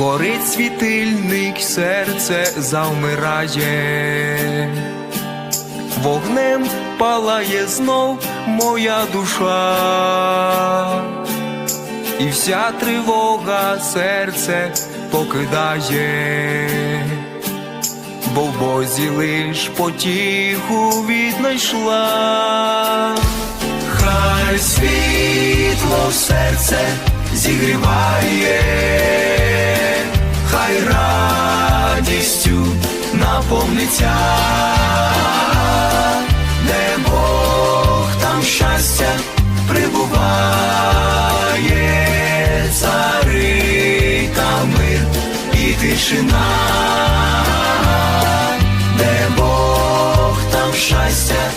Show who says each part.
Speaker 1: горить світильник, серце завмирає, вогнем палає знов моя душа, і вся тривога серце покидає, бо в Бозі лиш потіху віднайшла. Хай світло серце зігріває, радістю наповниться, де Бог там щастя прибуває, цари та мир і тишина, де Бог там щастя